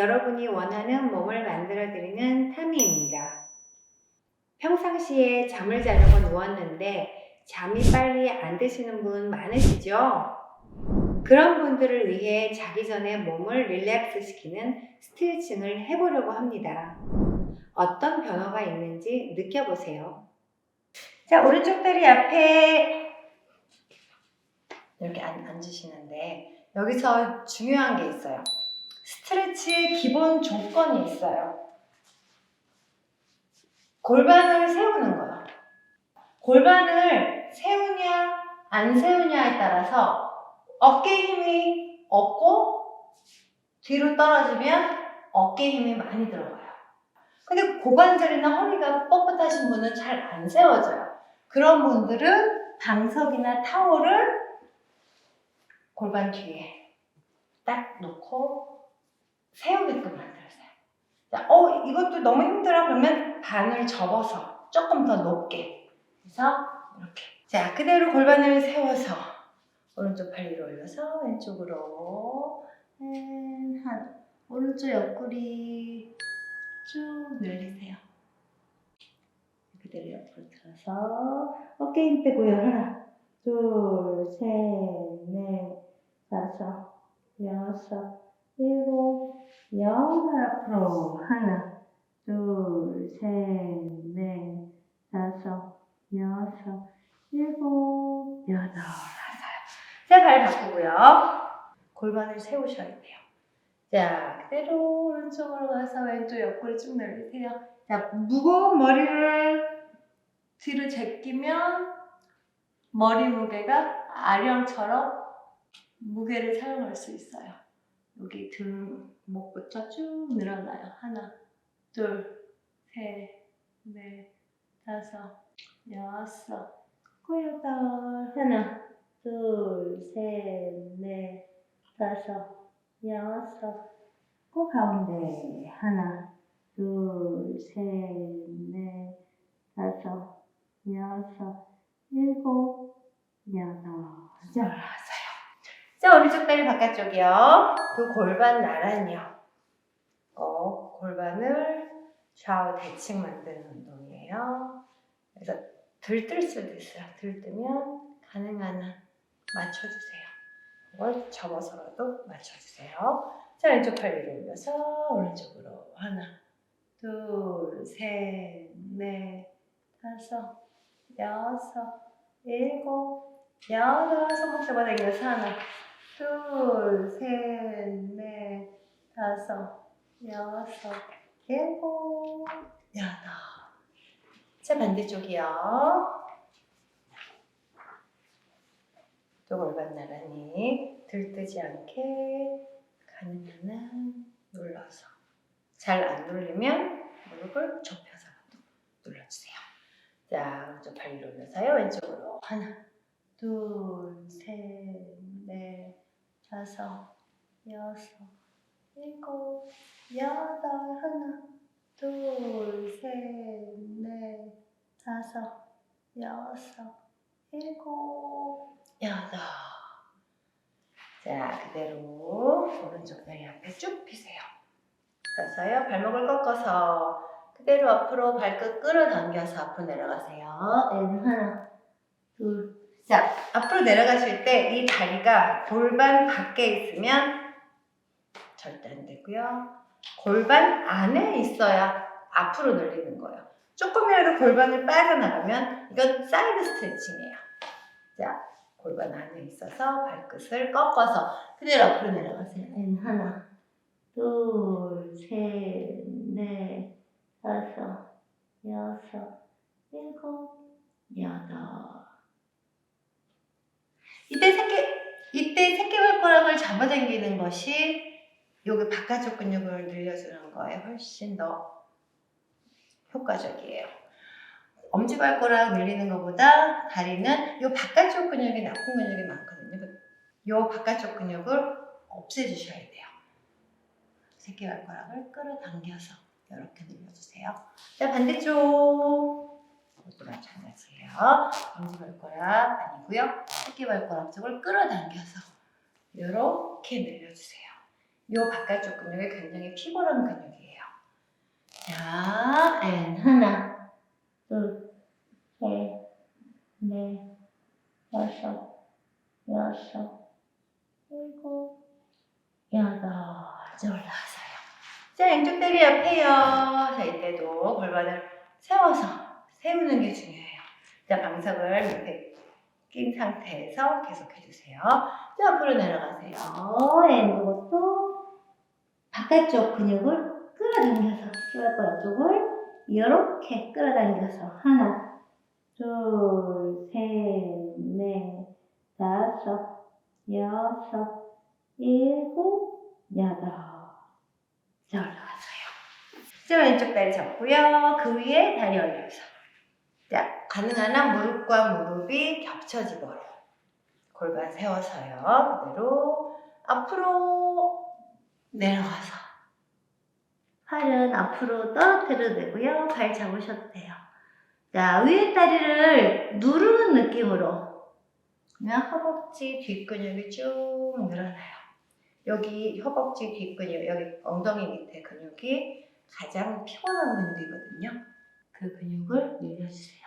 여러분이 원하는 몸을 만들어드리는 타미입니다. 평상시에 잠을 자려고 누웠는데 잠이 빨리 안 드시는 분 많으시죠? 그런 분들을 위해 자기 전에 몸을 릴렉스 시키는 스트레칭을 해보려고 합니다. 어떤 변화가 있는지 느껴보세요. 자, 오른쪽 다리 앞에 이렇게 앉, 앉으시는데 여기서 중요한 게 있어요. 스트레치의 기본 조건이 있어요. 골반을 세우는 거예요. 골반을 세우냐 안 세우냐에 따라서 어깨 힘이 없고 뒤로 떨어지면 어깨 힘이 많이 들어가요. 근데 고관절이나 허리가 뻣뻣하신 분은 잘 안 세워져요. 그런 분들은 방석이나 타올을 골반 뒤에 딱 놓고 세우게끔 만들었어요. 자, 어, 이것도 너무 힘들어. 그러면 반을 접어서 조금 더 높게. 그래서 이렇게. 자, 그대로 골반을 세워서 오른쪽 팔 위로 올려서 왼쪽으로 음, 한 오른쪽 옆구리 쭉 늘리세요. 그대로 옆으로 들어서 어깨 힘 빼고요. 하나, 둘, 셋, 넷, 다섯, 여섯, 일곱, 여덟 앞으로 하나, 둘, 셋, 넷, 다섯, 여섯, 일곱, 여덟, 하세요. 자, 발 바꾸고요. 골반을 세우셔야 돼요. 자, 그대로 오른쪽으로 가서 왼쪽 옆구리 쭉 늘리세요. 자, 무거운 머리를 뒤로 제끼면 머리 무게가 아령처럼 무게를 사용할 수 있어요. 여기 등, 목부터 쭉 늘어나요. 하나, 둘, 셋, 넷, 다섯, 여섯, 고 여덟. 하나, 둘, 셋, 넷, 다섯, 여섯. 고 가운데. 하나, 둘, 셋, 넷, 다섯, 여섯, 일곱, 여덟. 자, 올라왔어요. 자, 오른쪽 다리 바깥쪽이요. 그 골반 나란히요. 어, 골반을 좌우 대칭 만드는 운동이에요. 그래서 들뜰 수도 있어요. 들뜨면 가능한 한 맞춰주세요. 이걸 접어서라도 맞춰주세요. 자, 왼쪽 팔 위로 올려서 오른쪽으로 하나, 둘, 셋, 넷, 다섯, 여섯, 일곱, 여덟. 손목 잡아당겨서 하나, 둘, 셋, 넷, 다섯, 여섯, 일곱, 여덟. 자, 반대쪽이요. 또 골반 나란히 들뜨지 않게 가능한 한 눌러서 잘 안 눌리면 무릎을 좁혀서라도 눌러주세요. 자, 오른쪽 발 위로 올려서요. 왼쪽으로 하나, 둘, 셋, 넷, 다섯, 여섯, 일곱, 여덟, 하나, 둘, 셋, 넷, 다섯, 여섯, 일곱, 여덟. 자, 그대로 오른쪽 다리 앞에 쭉 펴세요. 펴서요. 발목을 꺾어서 그대로 앞으로 발끝 끌어당겨서 앞으로 내려가세요. 앤 하나, 둘. 자, 앞으로 내려가실 때 이 다리가 골반 밖에 있으면 절대 안 되고요. 골반 안에 있어야 앞으로 늘리는 거예요. 조금이라도 골반을 빠져나가면 이건 사이드 스트레칭이에요. 자, 골반 안에 있어서 발끝을 꺾어서 그대로 앞으로 내려가세요. 앤 하나, 둘, 셋, 넷, 다섯, 여섯, 일곱, 여덟. 이때 새끼, 이때 새끼발가락을 잡아당기는 것이 여기 바깥쪽 근육을 늘려주는 거에 훨씬 더 효과적이에요. 엄지발가락 늘리는 것보다 다리는 이 바깥쪽 근육이 나쁜 근육이 많거든요. 이 바깥쪽 근육을 없애주셔야 돼요. 새끼발가락을 끌어당겨서 이렇게 늘려주세요. 자 반대쪽 이것도 마찬가지예요. 엄지발가락 아니고요. 새끼발가락 쪽을 끌어당겨서 이렇게 늘려주세요. 요 바깥쪽 근육이 굉장히 피곤한 근육이에요. 자, and 하나, 둘, 셋, 넷, 다섯, 여섯, 일곱, 여덟. 자, 올라가서요. 자, 왼쪽 다리 앞에요. 자, 이때도 골반을 세워서 세우는 게 중요해요. 자, 방석을 밑에 낀 상태에서 계속 해주세요. 자, 앞으로 내려가세요. 앤 이것도 바깥쪽 근육을 끌어당겨서 뼈 쪽을 이렇게 끌어당겨서 하나, 둘, 셋, 넷, 다섯, 여섯, 일곱, 여덟. 자, 올라가서요. 자, 왼쪽 다리 잡고요. 그 위에 다리 올려서. 자, 가능한 한 무릎과 무릎이 겹쳐지도록. 골반 세워서요. 그대로 앞으로 내려가서. 팔은 앞으로 떨어뜨려도 되고요. 발 잡으셔도 돼요. 자, 위에 다리를 누르는 느낌으로. 그냥 허벅지 뒷근육이 쭉 늘어나요. 여기 허벅지 뒷근육, 여기 엉덩이 밑에 근육이 가장 피곤한 근육이거든요. 그 근육을 늘려주세요.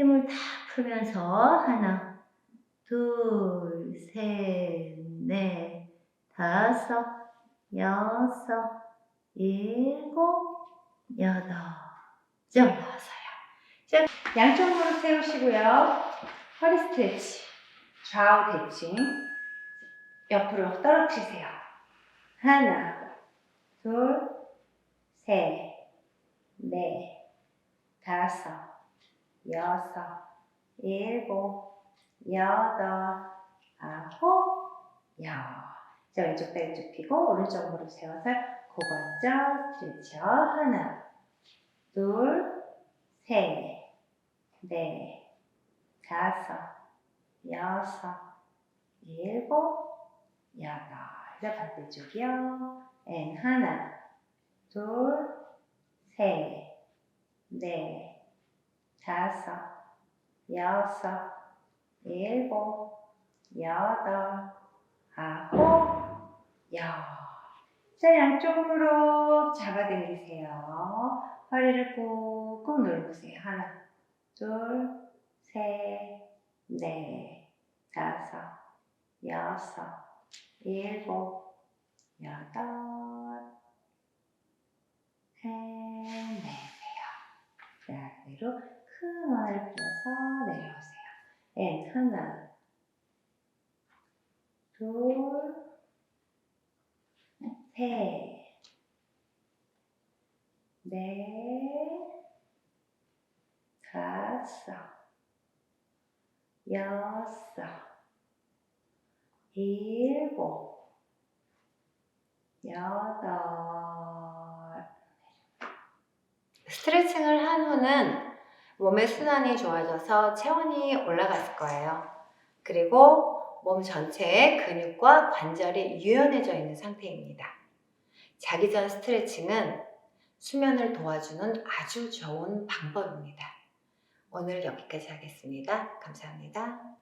힘을 다 풀면서 하나, 둘, 셋, 넷, 다섯, 여섯, 일곱, 여덟. 자, 올라와서요. 자, 양쪽 무릎 세우시고요. 허리 스트레치, 좌우 대칭. 옆으로 떨어뜨리세요. 하나, 둘, 셋, 넷, 다섯, 여섯, 일곱, 여덟, 아홉, 열. 자, 왼쪽 다리 쭉 펴고 오른쪽 무릎 세워서 고관절 스트레치요. 하나, 둘, 셋, 넷, 다섯, 여섯, 일곱, 여덟. 자, 반대쪽이요. 앤 하나, 둘, 셋, 넷, 다섯, 여섯, 일곱, 여덟, 아홉, 열. 자, 양쪽 무릎 잡아당기세요. 허리를 꾹꾹 눌러보세요. 하나, 둘, 셋, 넷, 다섯, 여섯, 일곱, 여덟, 해내세요. 자, 그대로 큰 원을 풀어서 내려오세요. 앤 하나, 둘, 셋, 넷, 다섯, 여섯, 일곱, 여덟. 스트레칭을 한 후는 몸의 순환이 좋아져서 체온이 올라갔을 거예요. 그리고 몸 전체의 근육과 관절이 유연해져 있는 상태입니다. 자기 전 스트레칭은 수면을 도와주는 아주 좋은 방법입니다. 오늘 여기까지 하겠습니다. 감사합니다.